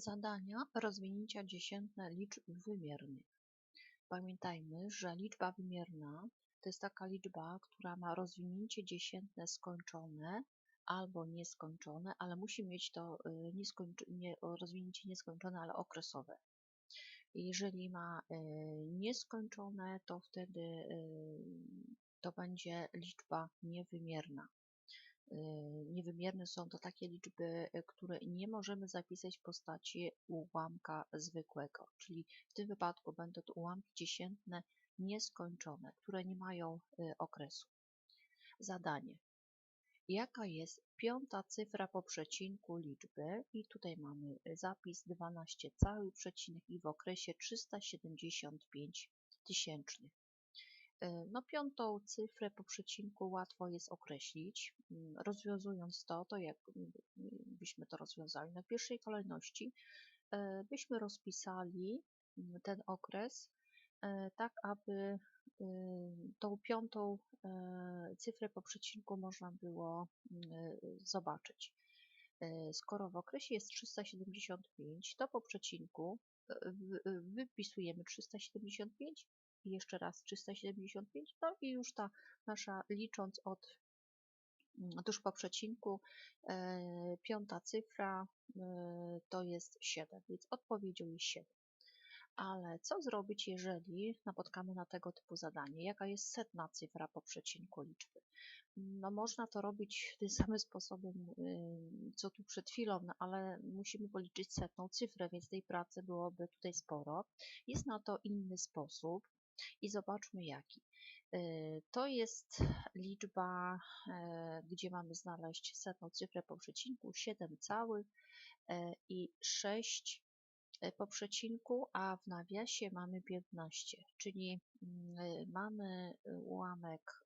Zadania rozwinięcia dziesiętne liczb wymiernych. Pamiętajmy, że liczba wymierna to jest taka liczba, która ma rozwinięcie dziesiętne skończone albo nieskończone, ale musi mieć to y, nieskończy, nie, rozwinięcie nieskończone, ale okresowe. Jeżeli ma y, nieskończone, to wtedy y, to będzie liczba niewymierna. Y, niewymierne są to takie liczby, y, które nie możemy zapisać w postaci ułamka zwykłego, czyli w tym wypadku będą to ułamki dziesiętne nieskończone, które nie mają y, okresu. Zadanie. Jaka jest piąta cyfra po przecinku liczby? I tutaj mamy zapis 12 cały przecinek i w okresie 375 tysięcznych. E, no piątą cyfrę po przecinku łatwo jest określić. Mm, rozwiązując to, to jak mm, byśmy to rozwiązali? Na pierwszej kolejności e, byśmy rozpisali mm, ten okres tak, aby tą piątą cyfrę po przecinku można było zobaczyć. Skoro w okresie jest 375, to po przecinku wypisujemy 375 i jeszcze raz 375, no i już ta nasza licząc od mm, tuż po przecinku e, piąta cyfra e, to jest 7, więc odpowiedzią jest 7. Ale co zrobić, jeżeli napotkamy na tego typu zadanie? Jaka jest setna cyfra po przecinku liczby? No można to robić tym samym sposobem, y, co tu przed chwilą, no ale musimy policzyć setną cyfrę, więc tej pracy byłoby tutaj sporo. Jest na to inny sposób i zobaczmy jaki. E, to jest liczba, e, gdzie mamy znaleźć setną cyfrę po przecinku 7 całych e, i 6 po przecinku, a w nawiasie mamy 15, czyli mm, mamy ułamek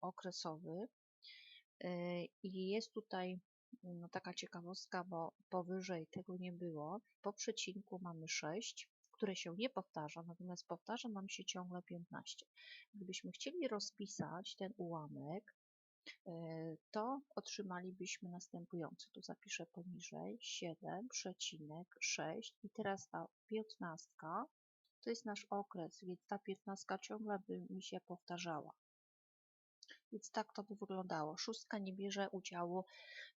okresowy i jest tutaj no, taka ciekawostka, bo powyżej tego nie było. Po przecinku mamy 6, które się nie powtarza, natomiast powtarza nam się ciągle 15. Gdybyśmy chcieli rozpisać ten ułamek, e, to otrzymalibyśmy następujący. Tu zapiszę poniżej 7,6 i teraz ta 15 to jest nasz okres, więc ta 15 ciągle by mi się powtarzała. Więc tak to by wyglądało. Szóstka nie bierze udziału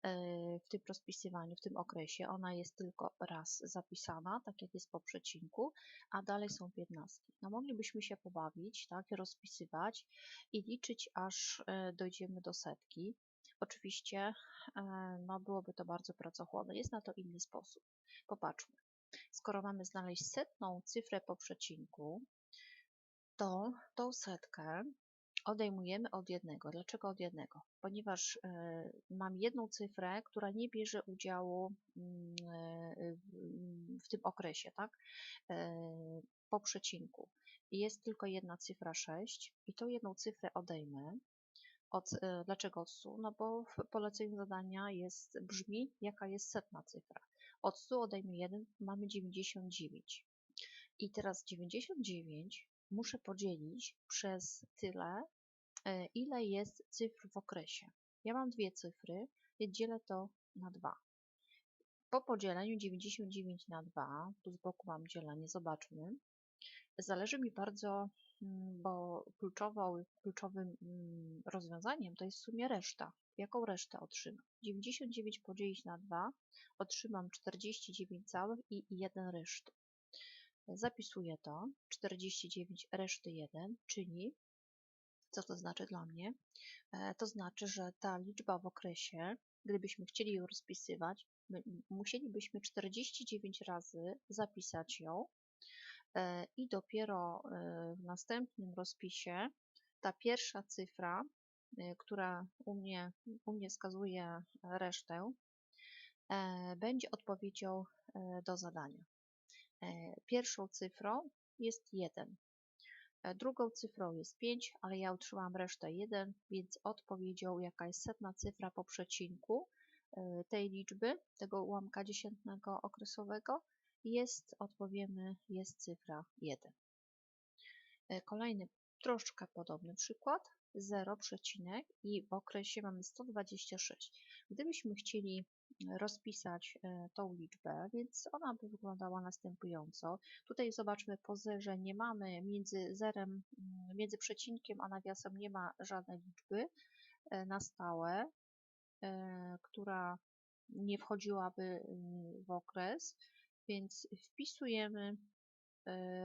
e, w tym rozpisywaniu, w tym okresie. Ona jest tylko raz zapisana, tak jak jest po przecinku, a dalej są piętnastki. No moglibyśmy się pobawić, tak, rozpisywać i liczyć, aż e, dojdziemy do setki. Oczywiście e, no, byłoby to bardzo pracochłonne. Jest na to inny sposób. Popatrzmy. Skoro mamy znaleźć setną cyfrę po przecinku, to tą setkę odejmujemy od jednego. Dlaczego od jednego? Ponieważ e, mam jedną cyfrę, która nie bierze udziału mm, e, w tym okresie, tak? E, po przecinku. Jest tylko jedna cyfra 6 i tą jedną cyfrę odejmę. Od, dlaczego od 100? No bo w poleceniu zadania jest, brzmi, jaka jest setna cyfra. Od 100 odejmę 1, mamy 99. I teraz 99 muszę podzielić przez tyle, e, ile jest cyfr w okresie. Ja mam dwie cyfry, więc dzielę to na 2. Po podzieleniu 99 na 2, tu z boku mam dzielenie, zobaczmy. Zależy mi bardzo, mm, bo kluczowym mm, rozwiązaniem to jest w sumie reszta. Jaką resztę otrzymam? 99 podzielić na 2, otrzymam 49 całych i 1 reszty. Zapisuję to, 49 reszty 1, czyli co to znaczy dla mnie? E, to znaczy, że ta liczba w okresie, gdybyśmy chcieli ją rozpisywać, musielibyśmy 49 razy zapisać ją e, i dopiero e, w następnym rozpisie ta pierwsza cyfra, która u mnie, u mnie wskazuje resztę, będzie odpowiedzią do zadania. E, pierwszą cyfrą jest 1. E, drugą cyfrą jest 5, ale ja utrzymałam resztę 1, więc odpowiedzią, jaka jest setna cyfra po przecinku e, tej liczby, tego ułamka dziesiętnego okresowego, jest, odpowiemy, jest cyfra 1. Kolejny, troszkę podobny przykład, 0, przecinek i w okresie mamy 126. Gdybyśmy chcieli rozpisać tą liczbę, więc ona by wyglądała następująco. Tutaj zobaczmy po zerze nie mamy między zerem, mm, między przecinkiem a nawiasem nie ma żadnej liczby na stałe, która nie wchodziłaby mm, w okres, więc wpisujemy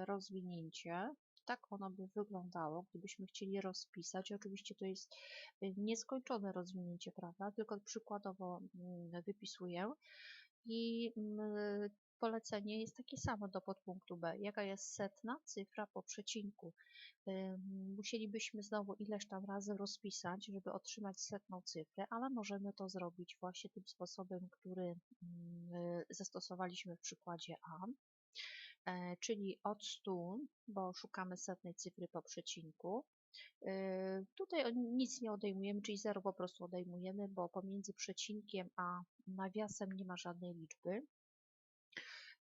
rozwinięcie tak ono by wyglądało, gdybyśmy chcieli rozpisać. Oczywiście to jest y, nieskończone rozwinięcie, prawda? Tylko przykładowo mm, wypisuję i mm, polecenie jest takie samo do podpunktu B. Jaka jest setna cyfra po przecinku? Musielibyśmy znowu ileś tam razy rozpisać, żeby otrzymać setną cyfrę, ale możemy to zrobić właśnie tym sposobem, który mm, zastosowaliśmy w przykładzie A. E, czyli od 100, bo szukamy setnej cyfry po przecinku. E, tutaj nic nie odejmujemy, czyli 0 po prostu odejmujemy, bo pomiędzy przecinkiem a nawiasem nie ma żadnej liczby.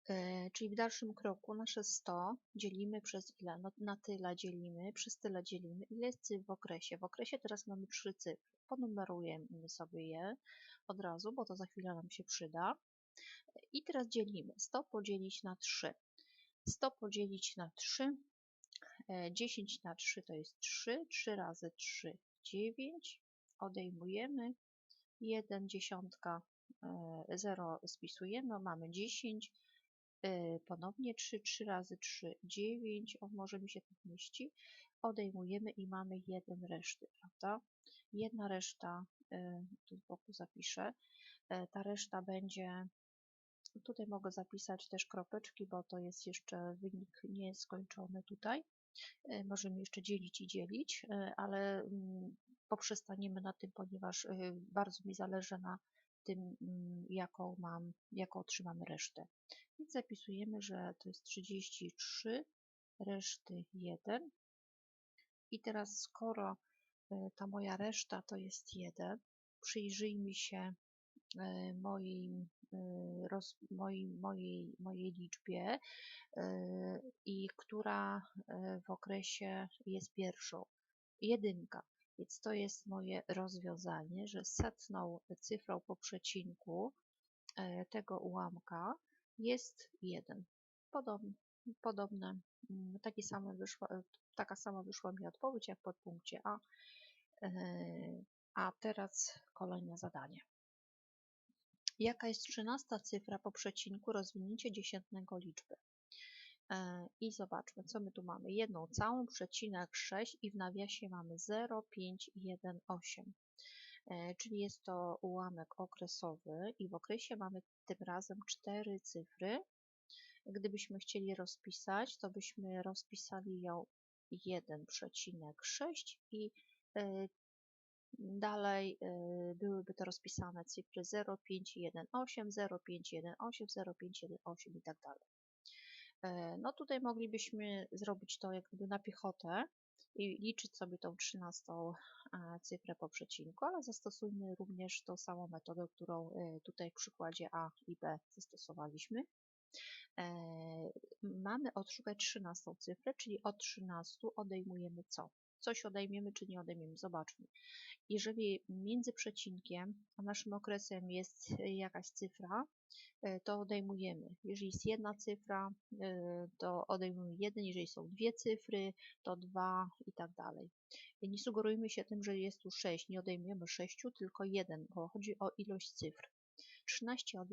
E, czyli w dalszym kroku nasze 100 dzielimy przez ile? No, na tyle dzielimy, przez tyle dzielimy. Ile jest cyfr w okresie? W okresie teraz mamy 3 cyfry. Ponumerujemy sobie je od razu, bo to za chwilę nam się przyda. I teraz dzielimy. 100 podzielić na 3. 100 podzielić na 3, 10 e, na 3 to jest 3, 3 razy 3 9, odejmujemy. 1 dziesiątka, 0 e, spisujemy, mamy 10, e, ponownie 3, 3 razy 3 9, o może mi się to mieści, odejmujemy i mamy 1 reszty, prawda? Jedna reszta, tu z boku zapiszę, ta reszta będzie Tutaj mogę zapisać też kropeczki, bo to jest jeszcze wynik nieskończony tutaj. E, możemy jeszcze dzielić i dzielić, e, ale mm, poprzestaniemy na tym, ponieważ e, bardzo mi zależy na tym, mm, jaką mam, jaką otrzymamy resztę. Więc zapisujemy, że to jest 33, reszty 1. I teraz skoro ta moja reszta to jest 1, przyjrzyjmy się moim Y, roz, mojej, mojej, mojej liczbie y, i która w okresie jest pierwszą. Jedynka. Więc to jest moje rozwiązanie, że setną cyfrą po przecinku tego ułamka jest 1. Podobne, podobne mm, taki same wyszła, taka sama wyszła mi odpowiedź jak pod punkcie A. A teraz kolejne zadanie. Jaka jest trzynasta cyfra po przecinku rozwinięcie dziesiętnego liczby? E, I zobaczmy, co my tu mamy. Jedną całą, przecinek 6 i w nawiasie mamy 0, 5, 1, 8. Czyli jest to ułamek okresowy i w okresie mamy tym razem cztery cyfry. Gdybyśmy chcieli rozpisać, to byśmy rozpisali ją 1,6 i e, Dalej y, byłyby to rozpisane cyfry 0518, 0518, 0518 i tak dalej. E, no tutaj moglibyśmy zrobić to jak gdyby na piechotę i liczyć sobie tą 13 e, cyfrę po przecinku, ale zastosujmy również tą samą metodę, którą e, tutaj w przykładzie A i B zastosowaliśmy. Mamy odszukać 13 cyfrę, czyli od 13 odejmujemy co? Coś odejmiemy czy nie odejmiemy, zobaczmy. Jeżeli między przecinkiem a naszym okresem jest jakaś cyfra, e, to odejmujemy. Jeżeli jest jedna cyfra, e, to odejmujemy jeden, jeżeli są dwie cyfry, to dwa i tak dalej. Nie sugerujmy się tym, że jest tu 6, nie odejmujemy 6, tylko 1, bo chodzi o ilość cyfr. 13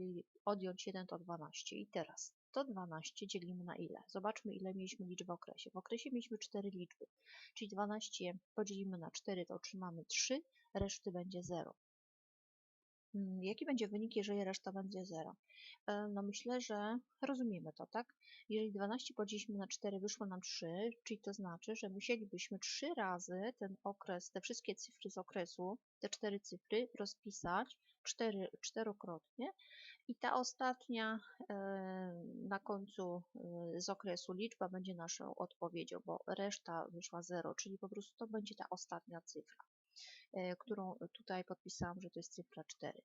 odjąć 1 to 12. I teraz to 12 dzielimy na ile? Zobaczmy, ile mieliśmy liczb w okresie. W okresie mieliśmy 4 liczby, czyli 12 podzielimy na 4, to otrzymamy 3, reszty będzie 0. Hmm, jaki będzie wynik, jeżeli reszta będzie 0? E, no myślę, że rozumiemy to, tak? Jeżeli 12 podzieliliśmy na 4, wyszło nam 3, czyli to znaczy, że musielibyśmy 3 razy ten okres, te wszystkie cyfry z okresu, te 4 cyfry rozpisać 4, czterokrotnie i ta ostatnia e, na końcu e, z okresu liczba będzie naszą odpowiedzią, bo reszta wyszła 0, czyli po prostu to będzie ta ostatnia cyfra, e, którą tutaj podpisałam, że to jest cyfra 4.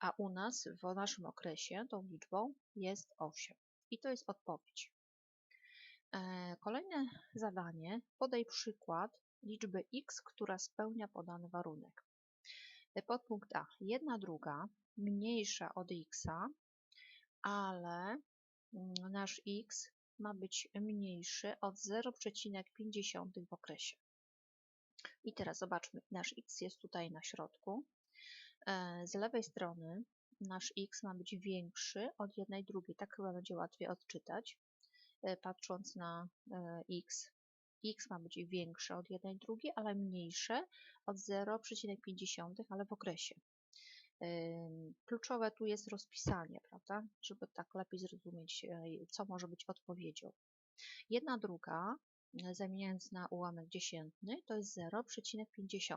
A u nas w naszym okresie tą liczbą jest 8. I to jest odpowiedź. Kolejne zadanie. Podaj przykład liczby x, która spełnia podany warunek. Podpunkt A. Jedna druga mniejsza od x, ale mm, nasz x ma być mniejszy od 0,5 w okresie. I teraz zobaczmy, nasz x jest tutaj na środku. E, z lewej strony nasz x ma być większy od jednej drugiej. Tak chyba będzie łatwiej odczytać, e, patrząc na e, x. x ma być większe od jednej drugiej, ale mniejsze od 0,5, ale w okresie. Kluczowe tu jest rozpisanie, prawda, żeby tak lepiej zrozumieć, co może być odpowiedzią. Jedna druga, zamieniając na ułamek dziesiętny, to jest 0,5.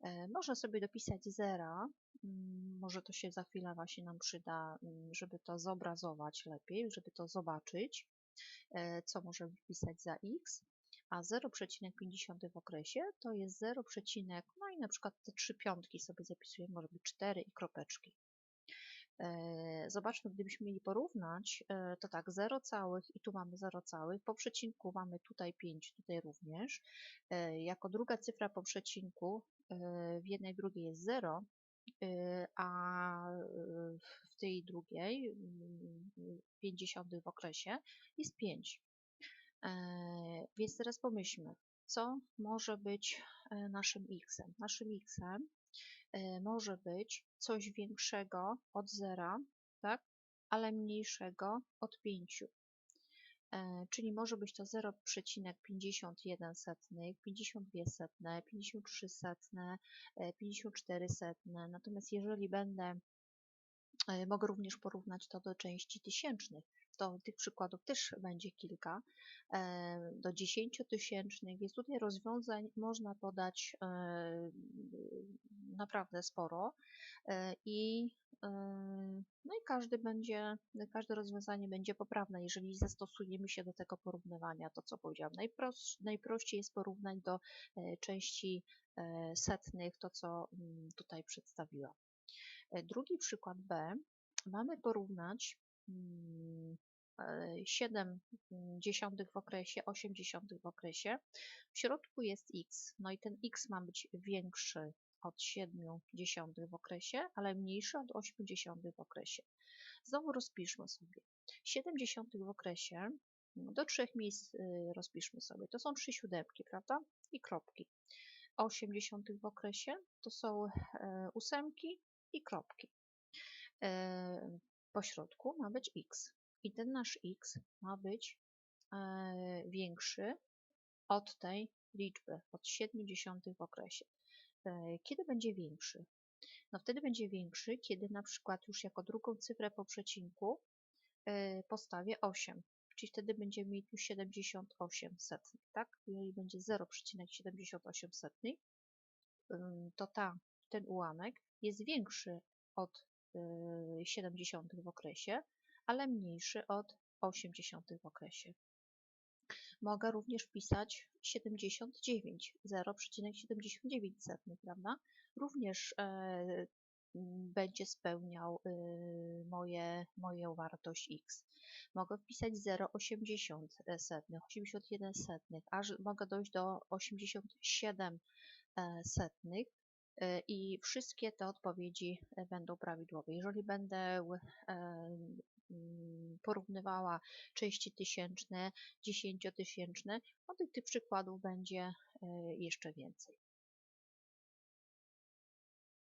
E, można sobie dopisać zera, mm, może to się za chwilę właśnie nam przyda, mm, żeby to zobrazować lepiej, żeby to zobaczyć, e, co możemy wpisać za x, a 0,5 w okresie to jest 0, no i na przykład te trzy piątki sobie zapisujemy, może być 4 i kropeczki. E, zobaczmy, gdybyśmy mieli porównać, to tak 0 całych i tu mamy 0 całych, po przecinku mamy tutaj 5, tutaj również. Jako druga cyfra po przecinku w jednej drugiej jest 0, y, a w tej drugiej, 50 w okresie, jest 5. Więc teraz pomyślmy, co może być e, naszym x? Naszym x e, może być coś większego od 0, tak? ale mniejszego od 5. E, czyli może być to 0,51 setnych, 52 setne, 53 setne, 54 setne. Natomiast jeżeli będę, mogę również porównać to do części tysięcznych, to tych przykładów też będzie kilka, e, do 10 tysięcznych, więc tutaj rozwiązań można podać naprawdę sporo. I no i każdy będzie, każde rozwiązanie będzie poprawne, jeżeli zastosujemy się do tego porównywania, to co powiedziałam. Najprościej jest porównać do e, części e, setnych, to co mm, tutaj przedstawiłam. E, drugi przykład B. Mamy porównać 7 mm, dziesiątych w okresie, 8 dziesiątych w okresie. W środku jest x, no i ten x ma być większy od 7 dziesiątych w okresie, ale mniejszy od 8 dziesiątych w okresie. Znowu rozpiszmy sobie. 7 dziesiątych w okresie, do trzech miejsc y, rozpiszmy sobie. To są trzy siódemki, prawda? I kropki. 8 dziesiątych w okresie to są e, ósemki i kropki. E, po środku ma być x. I ten nasz x ma być e, większy od tej liczby, od 7 dziesiątych w okresie. E, kiedy będzie większy? No wtedy będzie większy, kiedy na przykład już jako drugą cyfrę po przecinku postawię 8, czyli wtedy będziemy mieli tu 78 setnych, tak? Jeżeli będzie 0,78 setnych, to ta, ten ułamek jest większy od 70 e, w okresie, ale mniejszy od 80 w okresie. Mogę również wpisać 79, 0,79, prawda? Również e, będzie spełniał e, moje, moją wartość x. Mogę wpisać 0,80 setnych, 81 setnych, aż mogę dojść do 87 e, setnych i wszystkie te odpowiedzi będą prawidłowe. Jeżeli będę Mm, porównywała części tysięczne, dziesięciotysięczne, no tych, tych przykładów będzie e, jeszcze więcej.